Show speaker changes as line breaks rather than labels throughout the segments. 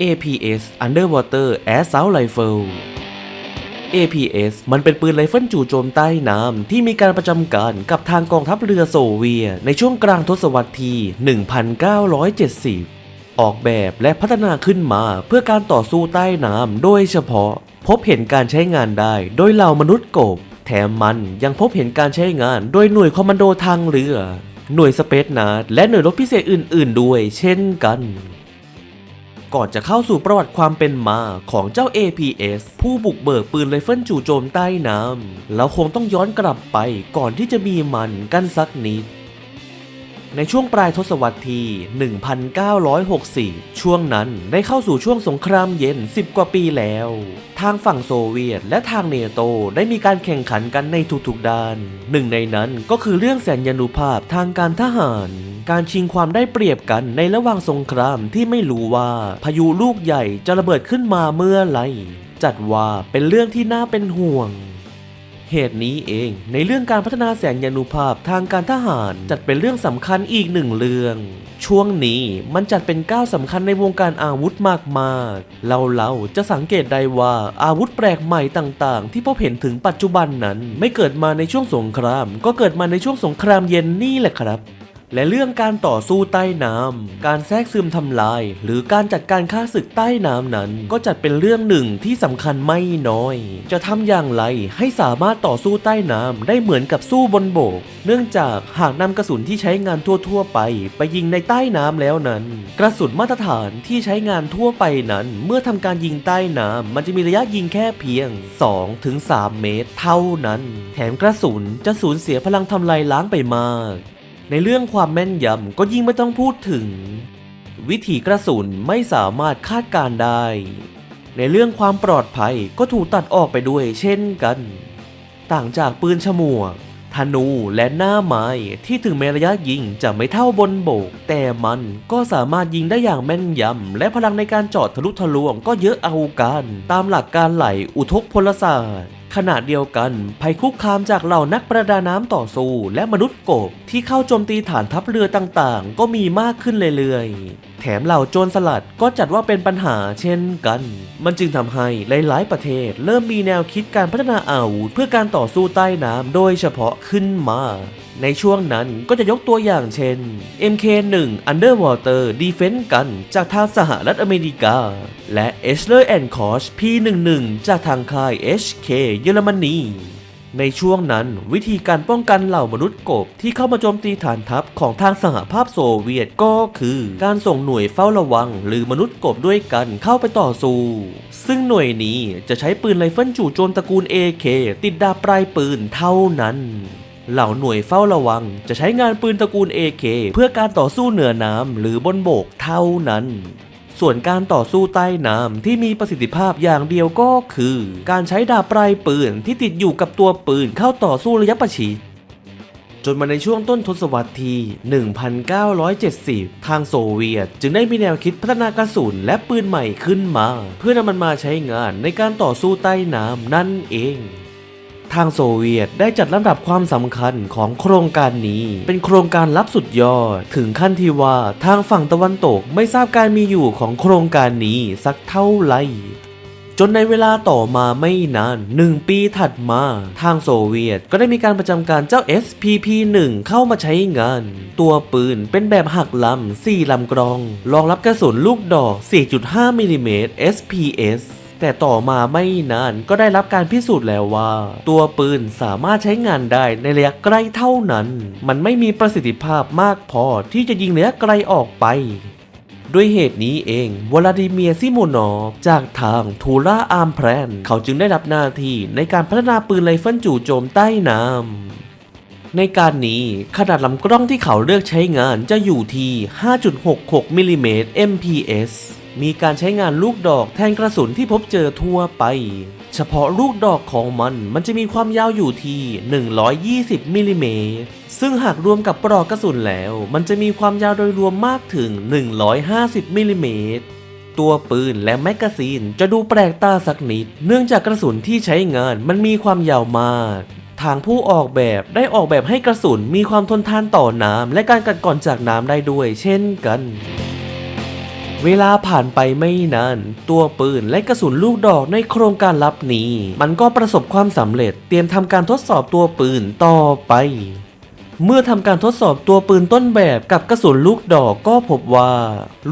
APS Underwater Assault Rifle APS มันเป็นปืนไรเฟิลจู่โจมใต้น้ำที่มีการประจำการกับทางกองทัพเรือโซเวียตในช่วงกลางทศวรรษที่ 1970 ออกแบบและพัฒนาขึ้นมาเพื่อการต่อสู้ใต้น้ำโดยเฉพาะ พบเห็นการใช้งานได้โดยเหล่ามนุษย์กบ แถมมันยังพบเห็นการใช้งานโดยหน่วยคอมมานโดทางเรือ หน่วยสเปซนาและหน่วยรบพิเศษอื่น ๆ ด้วย เช่นกัน ก่อนจะเข้าสู่ประวัติความเป็นมาของเจ้า APS ผู้บุกเบิกปืนไรเฟิลจู่โจมใต้น้ำเราคงต้องย้อนกลับไปก่อนที่จะมีมันกันสักนิด ในช่วงปลายทศวรรษที่ 1964 ช่วงนั้นได้เข้าสู่ช่วงสงครามเย็น 10 กว่าปีแล้ว ทางฝั่งโซเวียตและทางเนโตได้มีการแข่งขันกันในทุกๆด้าน หนึ่งในนั้นก็คือเรื่องแสนยานุภาพทางการทหาร การชิงความได้เปรียบกันในระหว่างสงครามที่ไม่รู้ว่าพายุลูกใหญ่จะระเบิดขึ้นมาเมื่อไหรจัดว่าเป็นเรื่องที่น่าเป็นห่วง เหตุนี้เองในเรื่องการพัฒนาแสงยานุภาพทางการทหารจัดเป็นเรื่องสำคัญอีกหนึ่งเรื่อง ช่วงนี้มันจัดเป็นก้าวสำคัญในวงการอาวุธมากๆเราเราจะสังเกตได้ว่าอาวุธแปลกใหม่ต่างๆ ที่พบเห็นถึงปัจจุบันนั้น ไม่เกิดมาในช่วงสงคราม ก็เกิดมาในช่วงสงครามเย็นนี่แหละครับ และเรื่องการต่อสู้ใต้น้ำ การแทรกซึมทำลาย หรือการจัดการฆ่าศึกใต้น้ำนั้น ก็จัดเป็นเรื่องหนึ่งที่สำคัญไม่น้อย จะทำอย่างไรให้สามารถต่อสู้ใต้น้ำได้เหมือนกับสู้บนบก เนื่องจากหากนำกระสุนที่ใช้งานทั่ว ๆ ไป ไปยิงในใต้น้ำแล้วนั้น กระสุนมาตรฐานที่ใช้งานทั่วไปนั้น เมื่อทำการยิงใต้น้ำมันจะมีระยะยิงแค่เพียง 2-3 เมตร เท่านั้น แถมกระสุนจะสูญเสียพลังทำลายล้างไปมาก ในเรื่องความแม่นยำก็ยิ่งไม่ต้องพูดถึง วิถีกระสุนไม่สามารถคาดการได้ ในเรื่องความปลอดภัยก็ถูกตัดออกไปด้วยเช่นกัน ต่างจากปืนฉมวกธนูและหน้าไม้ที่ถึงแม้ระยะยิงจะไม่เท่าบนโบก แต่มันก็สามารถยิงได้อย่างแม่นยำ และพลังในการเจอดทะลุทะลวงก็เยอะเอากัน ตามหลักการไหลอุทกพลศาสตร์ ขณะเดียวกัน ภัยคุกคามจากเหล่านักประดาน้ำต่อสู้และมนุษย์กบที่เข้าโจมตีฐานทัพเรือต่างๆ ก็มีมากขึ้นเรื่อยๆ แถมเหล่าโจรสลัดก็จัดว่าเป็นปัญหาเช่นกัน มันจึงทำให้หลายๆ ประเทศ เริ่มมีแนวคิดการพัฒนาอาวุธเพื่อการต่อสู้ใต้น้ำโดยเฉพาะขึ้นมา ในช่วงนั้นก็จะยกตัวอย่างเช่น MK1 Underwater Defense Gun จากทางสหรัฐอเมริกา และ e s l e r and Koch P11 จากทางค่าย HK เยอรมนีในช่วงนั้นวิธีการป้องกันเหล่ามนุษย์กบที่เข้ามาโจมตีฐานทัพของทางสหภาพโซเวียตก็คือการส่งหน่วยเฝ้าระวัง หรือมนุษย์กบด้วยกันเข้าไปต่อสู้ ซึ่งหน่วยนี้จะใช้ปืนไรเฟิลจู่โจมตระกูล AK ติดดาบปลายปืนเท่านั้น เหล่าหน่วยเฝ้าระวัง จะใช้งานปืนตระกูล AK เพื่อการต่อสู้เหนือน้ำหรือบนบกเท่านั้น ส่วนการต่อสู้ใต้น้ำที่มีประสิทธิภาพอย่างเดียวก็คือ การใช้ดาบปลายปืนที่ติดอยู่กับตัวปืนเข้าต่อสู้ระยะประชิดจนมาในช่วงต้นทศวรรษที่ 1970 ทางโซเวียต จึงได้มีแนวคิดพัฒนากระสุนและปืนใหม่ขึ้นมา เพื่อนำมันมาใช้งานในการต่อสู้ใต้น้ำนั่นเอง ทางโซเวียตได้จัดลำดับความสำคัญของโครงการนี้ เป็นโครงการลับสุดยอด ถึงขั้นที่ว่าทางฝั่งตะวันตกไม่ทราบการมีอยู่ของโครงการนี้สักเท่าไหร่จนในเวลาต่อมาไม่นานหนึ่งปีถัดมา ทางโซเวียตก็ได้มีการประจำการเจ้า SPP-1 เข้ามาใช้งาน ตัวปืนเป็นแบบหักลำ4ลำกรอง รองรับกระสุนลูกดอก 4.5มิลลิเมตร SPS แต่ต่อมาไม่นานก็ได้รับการพิสูจน์แล้วว่า ตัวปืนสามารถใช้งานได้ในระยะใกล้เท่านั้น มันไม่มีประสิทธิภาพมากพอที่จะยิงระยะไกลออกไปด้วยเหตุนี้เองวลาดิเมียซิโมนอฟจากทางทูราอาร์มแพรนเขาจึงได้รับหน้าที่ในการพัฒนาปืนไรเฟิลจู่โจมใต้น้ำในการนี้ขนาดลำกล้องที่เขาเลือกใช้งานจะอยู่ที่ 5.66มิลลิเมตร MPS มีการใช้งานลูกดอกแทนกระสุนที่พบเจอทั่วไป เฉพาะลูกดอกของมันมันจะมีความยาวอยู่ที่ 120มิลลิเมตรซึ่งหากรวมกับปลอกกระสุนแล้ว มันจะมีความยาวโดยรวมมากถึง 150มิลลิเมตรตัวปืนและแมกกาซีนจะดูแปลกตาสักนิด เนื่องจากกระสุนที่ใช้งานมันมีความยาวมาก ทางผู้ออกแบบได้ออกแบบให้กระสุนมีความทนทานต่อน้ำและการกัดกร่อนจากน้ำได้ด้วยเช่นกัน เวลาผ่านไปไม่นาน ตัวปืนและกระสุนลูกดอกในโครงการลับนี้ มันก็ประสบความสำเร็จเตรียมทำการทดสอบตัวปืนต่อไป เมื่อทำการทดสอบตัวปืนต้นแบบกับกระสุนลูกดอกก็พบว่า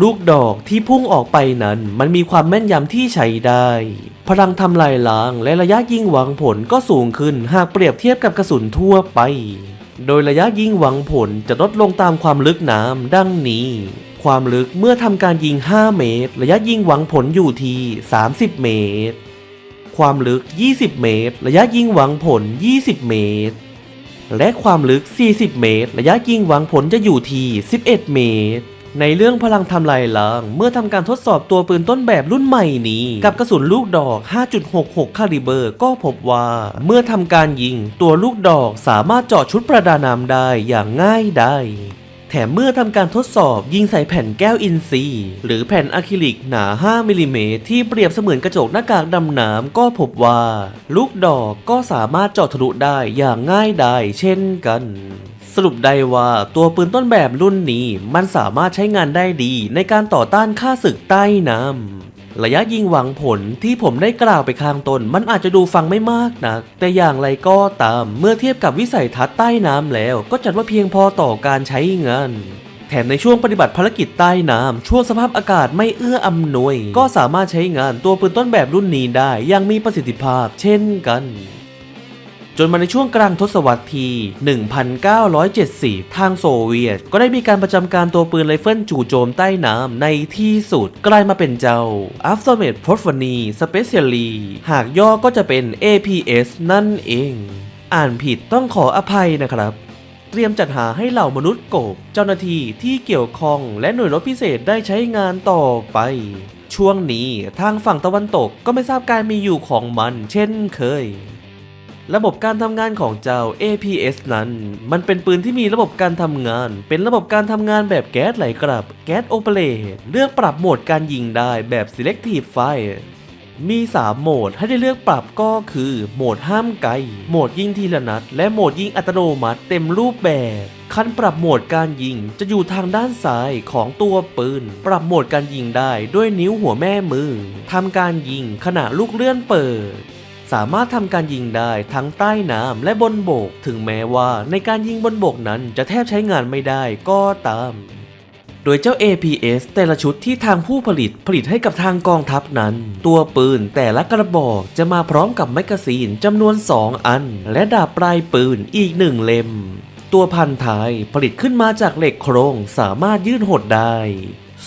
ลูกดอกที่พุ่งออกไปนั้น มันมีความแม่นยำที่ใช้ได้ พลังทำลายล้างและระยะยิงหวังผลก็สูงขึ้นหากเปรียบเทียบกับกระสุนทั่วไป โดยระยะยิงหวังผลจะลดลงตามความลึกน้ำดังนี้ ความลึกเมื่อทำการยิง 5 เมตร ระยะยิงหวังผลอยู่ที่ 30 เมตร ความลึก 20 เมตร ระยะยิงหวังผล 20 เมตร และความลึก 40 เมตร ระยะยิงหวังผลจะอยู่ที่ 11 เมตร ในเรื่องพลังทำลายล้างเมื่อทำการทดสอบตัวปืนต้นแบบรุ่นใหม่นี้ กับกระสุนลูกดอก 5.66 คาลิเบอร์ ก็พบว่าเมื่อทำการยิงตัวลูกดอกสามารถเจาะชุดประดาน้ำได้อย่างง่ายได้ ถมเมื่อทำการทดสอบยิงใส่แผ่นแก้วอินซีหรือแผ่นอะคริลิกหนา 5 มิลลิเมตรที่เปรียบเสมือนกระจกหน้ากากดำน้ำก็พบว่า ลูกดอกก็สามารถเจาะทะลุได้อย่างง่ายดายเช่นกันสรุปได้ว่าตัวปืนต้นแบบรุ่นนี้มันสามารถใช้งานได้ดีในการต่อต้านค่าศึกใต้น้ำ ระยะยิงหวังผลที่ผมได้กล่าวไปข้างต้นมันอาจจะดูฟังไม่มากนะแต่อย่างไรก็ตามเมื่อเทียบกับวิสัยทัศน์ใต้น้ำแล้ว ก็จัดว่าเพียงพอต่อการใช้งานแถมในช่วงปฏิบัติภารกิจใต้น้ำช่วงสภาพอากาศไม่เอื้ออำนวย ก็สามารถใช้งานตัวปืนต้นแบบรุ่นนี้ได้อยังมีประสิทธิภาพเช่นกัน จนมาในช่วงกลางทศวรรษที่ 1970ทางโซเวียต ก็ได้มีการประจำการตัวปืนไรเฟิลจู่โจมใต้น้ำในที่สุดกลายมาเป็นเจ้า a f t e r m a t p r o f a n y Specially หากย่อก็จะเป็น APS นั่นเอง อ่านผิดต้องขออภัยนะครับเตรียมจัดหาให้เหล่ามนุษย์กบ เจ้าหน้าที่ที่เกี่ยวข้องและหน่วยรบพิเศษได้ใช้งานต่อไป ช่วงนี้ทางฝั่งตะวันตกก็ไม่ทราบการมีอยู่ของมันเช่นเคย ระบบการทำงานของเจ้า APS นั้น มันเป็นปืนที่มีระบบการทำงาน เป็นระบบการทำงานแบบแก๊สไหลกลับ แก๊สโอเปเรตเลือกปรับโหมดการยิงได้แบบ Selective Fire มี 3 โหมดให้ได้เลือกปรับก็คือ โหมดห้ามไกล โหมดยิงทีละนัด และโหมดยิงอัตโนมัติเต็มรูปแบบ คันปรับโหมดการยิงจะอยู่ทางด้านซ้ายของตัวปืน ปรับโหมดการยิงได้ด้วยนิ้วหัวแม่มือทำการยิงขณะลูกเลื่อนเปิด สามารถทำการยิงได้ทั้งใต้น้ำและบนบก ถึงแม้ว่าในการยิงบนบกนั้นจะแทบใช้งานไม่ได้ก็ตาม โดยเจ้า APS แต่ละชุดที่ทางผู้ผลิตผลิตให้กับทางกองทัพนั้น ตัวปืนแต่ละกระบอกจะมาพร้อมกับแมกกาซีนจำนวน 2 อัน และดาบปลายปืนอีก1เล่ม ตัวพันท้ายผลิตขึ้นมาจากเหล็กโครงสามารถยืดหดได้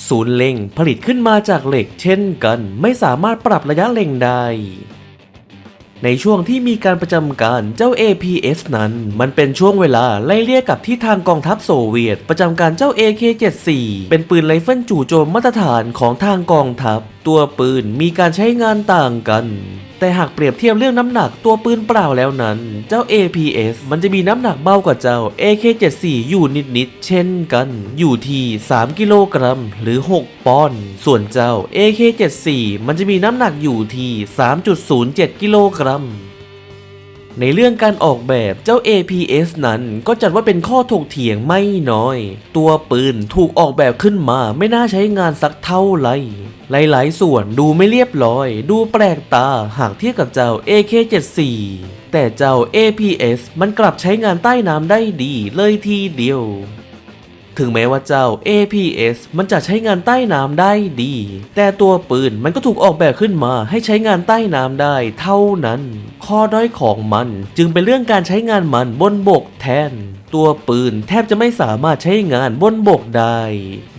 ศูนย์เล็งผลิตขึ้นมาจากเหล็กเช่นกัน ไม่สามารถปรับระยะเล็งได้ ในช่วงที่มีการประจำการเจ้า APS นั้น มันเป็นช่วงเวลาไล่เลี่ยกับที่ทางกองทัพโซเวียต ประจำการเจ้า AK-74 เป็นปืนไรเฟิลจู่โจมมาตรฐานของทางกองทัพ ตัวปืนมีการใช้งานต่างกัน แต่หากเปรียบเทียบเรื่องน้ำหนักตัวปืนเปล่าแล้วนั้น เจ้า APS มันจะมีน้ำหนักเบากว่าเจ้า AK-74 อยู่นิดๆ เช่นกันอยู่ที่ 3 กิโลกรัมหรือ 6 ปอนด์ส่วนเจ้า AK-74 มันจะมีน้ำหนักอยู่ที่ 3.07 กิโลกรัม ในเรื่องการออกแบบเจ้า APS นั้นก็จัดว่าเป็นข้อถกเถียงไม่น้อย ตัวปืนถูกออกแบบขึ้นมาไม่น่าใช้งานสักเท่าไหร่หลาย ๆ ส่วนดูไม่เรียบร้อย ดูแปลกตาหากเทียบกับเจ้า AK74 แต่เจ้า APS มันกลับใช้งานใต้น้ำได้ดีเลยทีเดียว ถึงแม้ว่าเจ้า APS มันจะใช้งานใต้น้ำได้ดี แต่ตัวปืนมันก็ถูกออกแบบขึ้นมาให้ใช้งานใต้น้ำได้เท่านั้น ข้อด้อยของมันจึงเป็นเรื่องการใช้งานมันบนบกแทน ตัวปืนแทบจะไม่สามารถใช้งานบนบกได้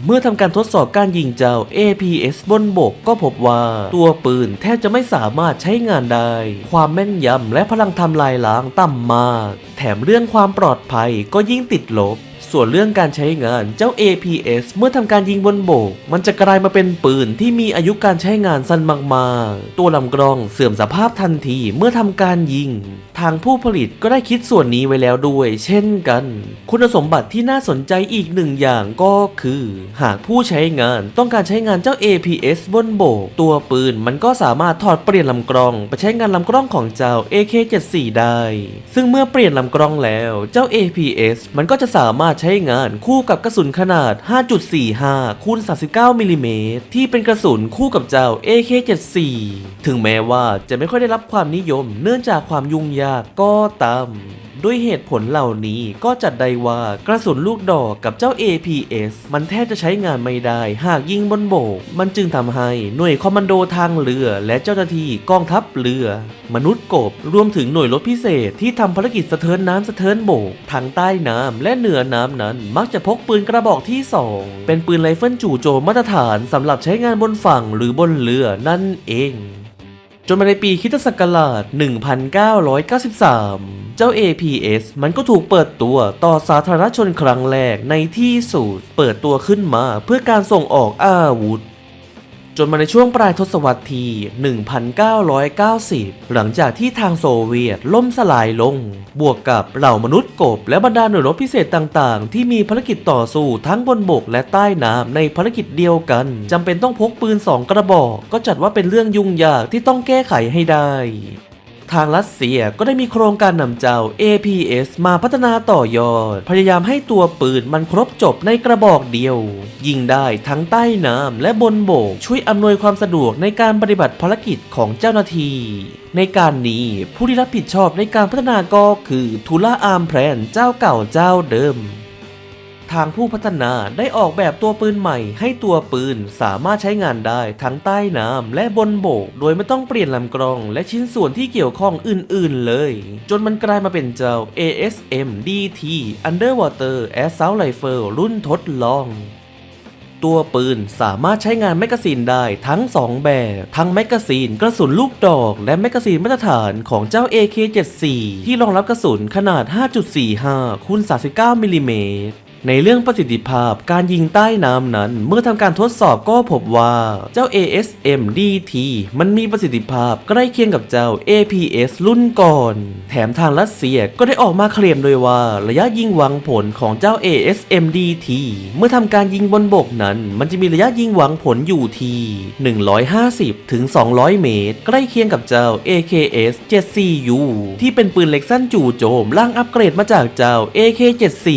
เมื่อทำการทดสอบการยิงเจ้า APS บนบกก็พบว่าตัวปืนแทบจะไม่สามารถใช้งานได้ ความแม่นยำและพลังทำลายล้างต่ำมาก แถมเรื่องความปลอดภัยก็ยิ่งติดลบ ส่วนเรื่องการใช้งานเจ้า APS เมื่อทำการยิงบนโบก มันจะกลายมาเป็นปืนที่มีอายุการใช้งานสั้นมากๆ ตัวลำกล้องเสื่อมสภาพทันทีเมื่อทำการยิง ทางผู้ผลิตก็ได้คิดส่วนนี้ไว้แล้วด้วย เช่นกัน คุณสมบัติที่น่าสนใจอีกหนึ่งอย่างก็คือ หากผู้ใช้งานต้องการใช้งานเจ้า APS บนโบก ตัวปืนมันก็สามารถถอดเปลี่ยนลำกล้อง ไปใช้งานลำกล้องของเจ้า AK74 ได้ ซึ่งเมื่อเปลี่ยนลำกล้องแล้ว เจ้า APS มันก็จะสามารถารถใช้งานคู่กับกระสุนขนาด 5.45คูณ39มิลลิเมตรที่เป็นกระสุนคู่กับเจ้า AK74 ถึงแม้ว่าจะไม่ค่อยได้รับความนิยมเนื่องจากความยุ่งยากก็ตาม ด้วยเหตุผลเหล่านี้ก็จัดได้ว่ากระสุนลูกดอกกับเจ้า APS มันแทบจะใช้งานไม่ได้ หากยิงบนโบก มันจึงทำให้หน่วยคอมมานโดทางเรือ และเจ้าหน้าที่กองทัพเรือ มนุษย์กบรวมถึงหน่วยรบพิเศษที่ทำภารกิจสะเทินน้ำสะเทินโบกทางใต้น้ำและเหนือน้ำนั้น มักจะพกปืนกระบอกที่ 2 เป็นปืนไรเฟิลจู่โจมมาตรฐานสำหรับใช้งานบนฝั่งหรือบนเรือนั่นเอง จนมาในปีคิตศักราช 1993 เจ้า APS มันก็ถูกเปิดตัวต่อสาธารณชนครั้งแรกในที่สุดเปิดตัวขึ้นมาเพื่อการส่งออกอาวุธ จนมาในช่วงปลายทศวรรษที่ 1990 หลังจากที่ทางโซเวียตล่มสลายลง บวกกับเหล่ามนุษย์กบ และบรรดาหน่วยรบพิเศษต่างๆ ที่มีภารกิจต่อสู้ทั้งบนบกและใต้น้ำในภารกิจเดียวกัน จำเป็นต้องพกปืนสองกระบอก ก็จัดว่าเป็นเรื่องยุ่งยากที่ต้องแก้ไขให้ได้ ทางรัสเซียก็ได้มีโครงการนำเจ้า APS มาพัฒนาต่อยอด พยายามให้ตัวปืนมันครบจบในกระบอกเดียว ยิงได้ทั้งใต้น้ำและบนบก ช่วยอำนวยความสะดวกในการปฏิบัติภารกิจของเจ้าหน้าที่ในการนี้ผู้ที่รับผิดชอบในการพัฒนาก็คือทูล่าอาร์มแพรนเจ้าเก่าเจ้าเดิม ทางผู้พัฒนาได้ออกแบบตัวปืนใหม่ ให้ตัวปืนสามารถใช้งานได้ทั้งใต้น้ำและบนบก โดยไม่ต้องเปลี่ยนลำกล้อง และชิ้นส่วนที่เกี่ยวข้องอื่น ๆ เลย จนมันกลายมาเป็นเจ้า ASM DT Underwater Assault Rifle รุ่นทดลองตัวปืนสามารถใช้งานแมกกาซีนได้ทั้ง 2 แบบ ทั้งแมกกาซีนกระสุนลูกดอกและแมกกาซีนมาตรฐานของเจ้า AK74 ที่รองรับกระสุนขนาด 5.45คูณ39มิลลิเมตร ในเรื่องประสิทธิภาพการยิงใต้น้ำนั้น เมื่อทำการทดสอบก็พบว่าเจ้า ASM DT มันมีประสิทธิภาพใกล้เคียงกับเจ้า APS รุ่นก่อน แถมทางรัสเซียก็ได้ออกมาเคลมด้วยว่าระยะยิงหวังผลของเจ้า ASM DT เมื่อทำการยิงบนบกนั้น มันจะมีระยะยิงหวังผลอยู่ที่ 150 ถึง 200 เมตร ใกล้เคียงกับเจ้า AKS 7CU ที่เป็นปืนเล็กสั้นจู่โจมล่างอัปเกรดมาจากเจ้า AK74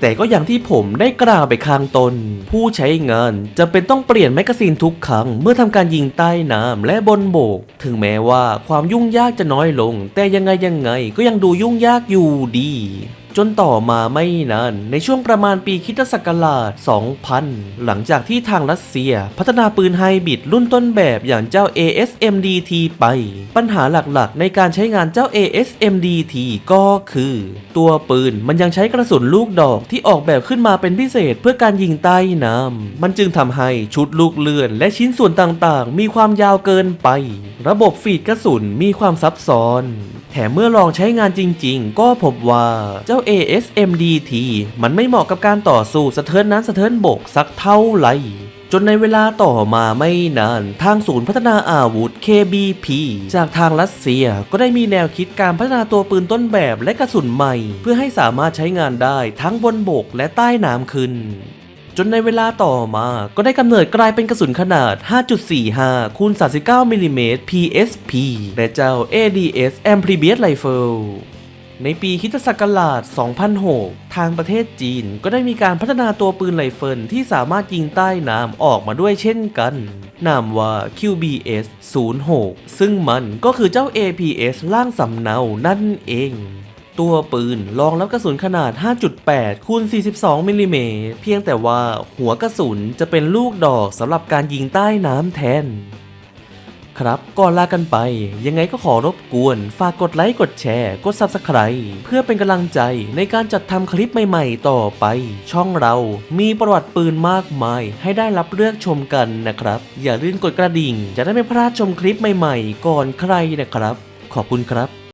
แต่ก็อย่างที่ผมได้กล่าวไปข้างตนผู้ใช้งานจะเป็นต้องเปลี่ยนแมกกาซีนทุกครั้ง เมื่อทำการยิงใต้น้ำและบนโบก ถึงแม้ว่าความยุ่งยากจะน้อยลง แต่ยังไงยังไงก็ยังดูยุ่งยากอยู่ดี จนต่อมาไม่นาน ในช่วงประมาณปีคิตศักราช 2000 หลังจากที่ทางรัสเซีย พัฒนาปืนไฮบริดรุ่นต้นแบบอย่างเจ้า ASMDT ไป ปัญหาหลักๆ ในการใช้งานเจ้า ASMDT ก็คือ ตัวปืนมันยังใช้กระสุนลูกดอกที่ออกแบบขึ้นมาเป็นพิเศษเพื่อการยิงใต้น้ำมันจึงทำให้ชุดลูกเลื่อน และชิ้นส่วนต่างๆ มีความยาวเกินไป ระบบฟีดกระสุนมีความซับซ้อน แถมเมื่อลองใช้งานจริง ๆ ก็พบว่าเจ้า ASMDT มันไม่เหมาะกับการต่อสู้สะเทินน้ำสะเทินบกสักเท่าไหร่ จนในเวลาต่อมาไม่นาน ทางศูนย์พัฒนาอาวุธ KBP จากทางรัสเซียก็ได้มีแนวคิดการพัฒนาตัวปืนต้นแบบและกระสุนใหม่ เพื่อให้สามารถใช้งานได้ทั้งบนบกและใต้น้ำขึ้นจนในเวลาต่อมาก็ได้กำเนิดกลายเป็นกระสุนขนาด 5.45คูณ39มิลลิเมตร PSP และเจ้า ADS Amphibious Rifle ในปีคิตศักราช 2006 ทางประเทศจีนก็ได้มีการพัฒนาตัวปืนไรเฟิลที่สามารถยิงใต้น้ำออกมาด้วยเช่นกัน นามว่า QBS 06 ซึ่งมันก็คือเจ้า APS ล่างสำเนานั่นเอง ตัวปืนรองรับกระสุนขนาด 5.8 คูณ 42 มิลลิเมตร เพียงแต่ว่าหัวกระสุนจะเป็นลูกดอกสำหรับการยิงใต้น้ำแทน ครับ ก่อนลากันไป ยังไงก็ขอรบกวน ฝากกดไลค์ กดแชร์ กด Subscribe เพื่อเป็นกำลังใจในการจัดทำคลิปใหม่ๆ ต่อไป ช่องเรามีประวัติปืนมากมาย ให้ได้รับเลือกชมกันนะครับ อย่าลืมกดกระดิ่ง จะได้ไม่พลาดชมคลิปใหม่ๆ ก่อนใครนะครับ ขอบคุณครับ